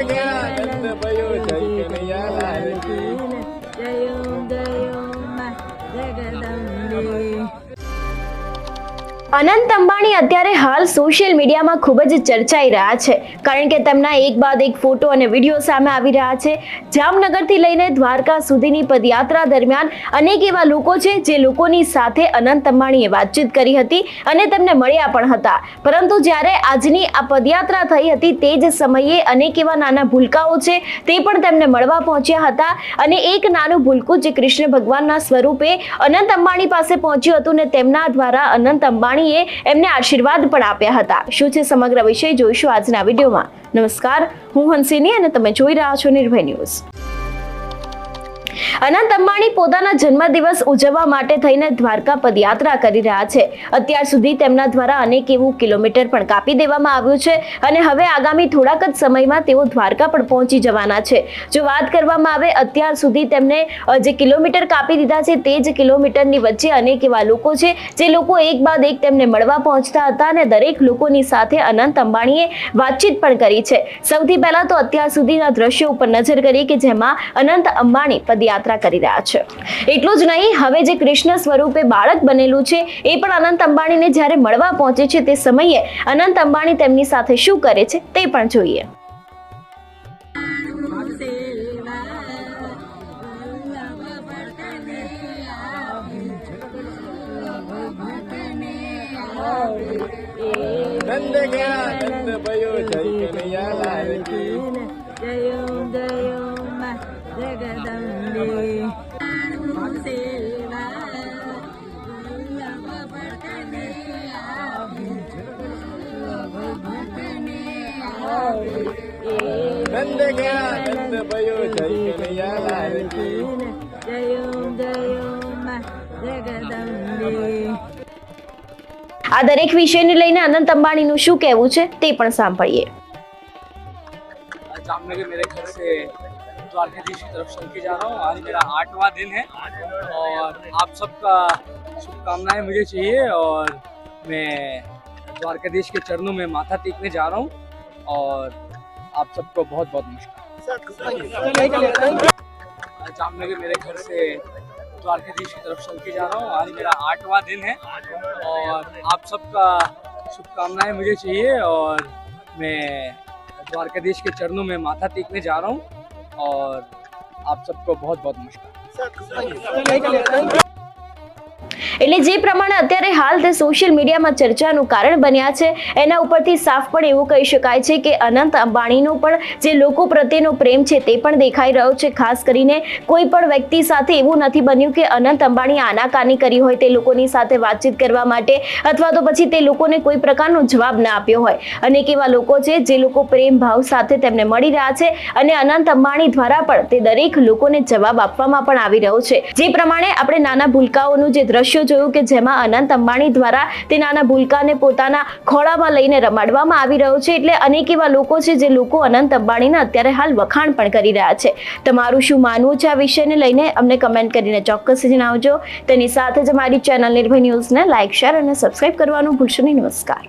Yeah, yeah. અનંત અંબાણી અત્યારે હાલ social મીડિયામાં ખૂબ જ ચર્ચાઈ રહ્યા છે. કારણ કે તેમના એક બાદ એક ફોટો અને વીડિયો સામે આવી રહ્યા છે. જામનગરથી લઈને દ્વારકા સુધીની પદયાત્રા દરમિયાન અનેક એવા લોકો છે જે લોકોની સાથે અનંત અંબાણીએ વાતચીત કરી હતી અને તેમને મળ્યા પણ હતા. પરંતુ જ્યારે આજની આ પદયાત્રા થઈ હતી તે જ સમયે અનેક એવા નાના ભૂલકાઓ છે તે પણ તેમને મળવા પહોંચ્યા હતા. અને એક નાનું ભૂલકું જે કૃષ્ણ ભગવાનના સ્વરૂપે અનંત અંબાણી પાસે પહોંચ્યું હતું ને તેમના દ્વારા અનંત અંબાણીએ એમને આશીર્વાદ પણ આપ્યા હતા. શું છે સમગ્ર વિષય જોઈશું આજના વિડીયોમાં. નમસ્કાર, હું હંસિની અને તમે જોઈ રહ્યા છો નિર્ભય ન્યૂઝ. અનંત અંબાણી પોતાના જન્મદિવસ ઉજવવા માટે થઈને દ્વારકા પદયાત્રા કરી રહ્યા છે. અત્યાર સુધી તેમના દ્વારા અનેક એવું કિલોમીટર પણ કાપી દેવામાં આવ્યું છે અને હવે આગામી થોડાક જ સમયમાં તેઓ દ્વારકા પણ પહોંચી જવાના છે. જો વાત કરવામાં આવે, અત્યાર સુધી તેમને જે કિલોમીટર કાપી દીધા છે તે જ કિલોમીટરની વચ્ચે અનેક એવા લોકો છે જે લોકો એક બાદ એક તેમને મળવા પહોંચતા હતા અને દરેક લોકોની સાથે અનંત અંબાણીએ વાતચીત પણ કરી છે. સૌથી પહેલા તો અત્યાર સુધીના દ્રશ્યો ઉપર નજર કરીએ કે જેમાં અનંત અંબાણી પદયાત્રા કરી રહ્યા છે. એટલું જ નહીં હવે જે કૃષ્ણ સ્વરૂપે બાળક બનેલું છે એ પણ અનંત અંબાણીને જ્યારે મળવા પહોંચે છે તે સમયે અનંત અંબાણી તેમની સાથે શું કરે છે તે પણ જોઈએ. નંદ ગયા નંદ ભયો જય કનૈયા. લાલ કી જયો આ દરેક વિષયને લઈને અનંત અંબાણીનું શું કહેવું છે તે પણ સાંભળીએ. જામનગર મેરે ઘર સે द्वारकाधीश की तरफ़ चल के जा रहा हूँ। आज मेरा आठवां दिन है और आप सबका शुभकामनाएँ मुझे चाहिए और मैं द्वारकाधीश के चरणों में माथा टेकने जा रहा हूँ और आप सबको बहुत बहुत नमस्कार जामनगर मेरे घर से द्वारकाधीश की तरफ़ चल के जा रहा हूँ। आज मेरा आठवां दिन है और आप सबका शुभकामनाएँ मुझे चाहिए और मैं द्वारकाधीश के चरणों में माथा टेकने जा रहा हूँ। और आप सबको बहुत बहुत नमस्कार એટલે જે પ્રમાણે અત્યારે હાલ તે સોશિયલ મીડિયામાં ચર્ચાનું કારણ બન્યા છે, એના ઉપરથી સાફ પણ એવું કહી શકાય છે કે અનંત અંબાણીનો પણ જે લોકો પ્રત્યેનો પ્રેમ છે તે પણ દેખાઈ રહ્યો છે. ખાસ કરીને કોઈ પણ વ્યક્તિ સાથે એવું નથી બન્યું કે અનંત અંબાણી આનાકાની કરી હોય તે લોકોની સાથે વાતચીત કરવા માટે અથવા તો પછી તે લોકોને કોઈ પ્રકારનો જવાબ ના આપ્યો હોય. અનેક એવા લોકો છે જે લોકો પ્રેમ ભાવ સાથે તેમને મળી રહ્યા છે અને અનંત અંબાણી દ્વારા પણ તે દરેક લોકોને જવાબ આપવામાં પણ આવી રહ્યો છે. જે પ્રમાણે આપણે નાના ભૂલકાઓનું જે દ્રશ્યો જોયું કે જેમાં અનંત અંબાણી દ્વારા તે નાના ભૂલકાને પોતાના ખોળામાં લઈને રમાડવામાં આવી રહ્યો છે એટલે અનેક એવા લોકો છે જે લોકો અનંત અંબાણીના અત્યારે હાલ વખાણ પણ કરી રહ્યા છે. તમારું શું માનવું છે આ વિષયને લઈને? અમને કમેન્ટ કરીને ચોક્કસ જણાવજો. તેની સાથે જ અમારી ચેનલ નિર્ભય ન્યૂઝને લાઇક શેર અને સબસ્ક્રાઇબ કરવાનું ભૂલશો નહીં. નમસ્કાર.